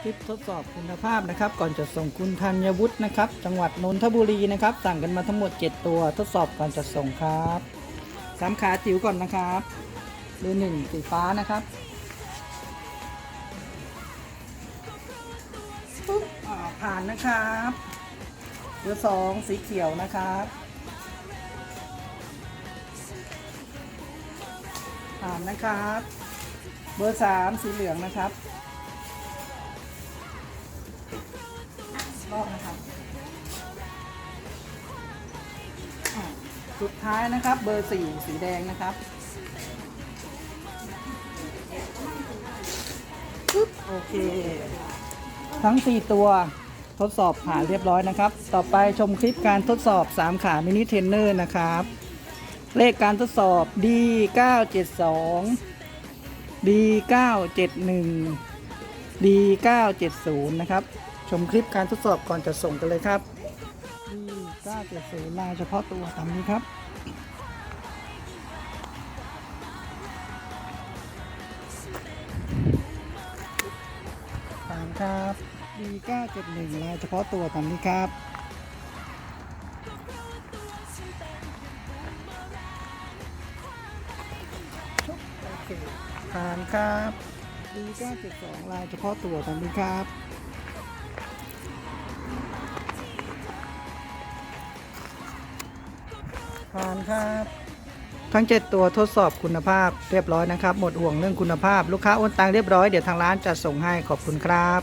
คลิปทดสอบคุณภาพนะครับ ก่อนจะส่งคุณธัญวุฒินะครับ จังหวัดนนทบุรีนะครับ สั่งกันมาทั้งหมด 7 ตัวทดสอบก่อนจะส่งครับสามขาจิ๋วก่อนนะครับเบอร์หนึ่งสีฟ้านะครับปุ๊บผ่านนะครับเบอร์สองสีเขียวนะครับผ่านนะครับ เบอร์สามสีเหลืองนะครับ รอบนะครับอ่าสุดท้ายนะครับเบอร์สี่สีแดงนะครับปึ๊บโอเค ทั้ง 4 ตัวทดสอบผ่านเรียบร้อยนะครับ ต่อไปชมคลิปการทดสอบ 3 ขามินิเทรนเนอร์นะครับ เลขการทดสอบ D972 D971 D970 นะครับ ชมคลิปการทดสอบก่อนจะส่งกันเลยครับ D970 ลายเฉพาะตัวตามนี้ครับ ตามครับ D971 ลายเฉพาะตัวตามนี้ครับผ่านครับดี972ลายเฉพาะตัวตามนี้ครับ ผ่านครับทั้ง 7 ตัวทดสอบคุณภาพเรียบร้อยนะครับ หมดห่วงเรื่องคุณภาพ ลูกค้าโอนตังเรียบร้อย เดี๋ยวทางร้านจะส่งให้ขอบคุณครับ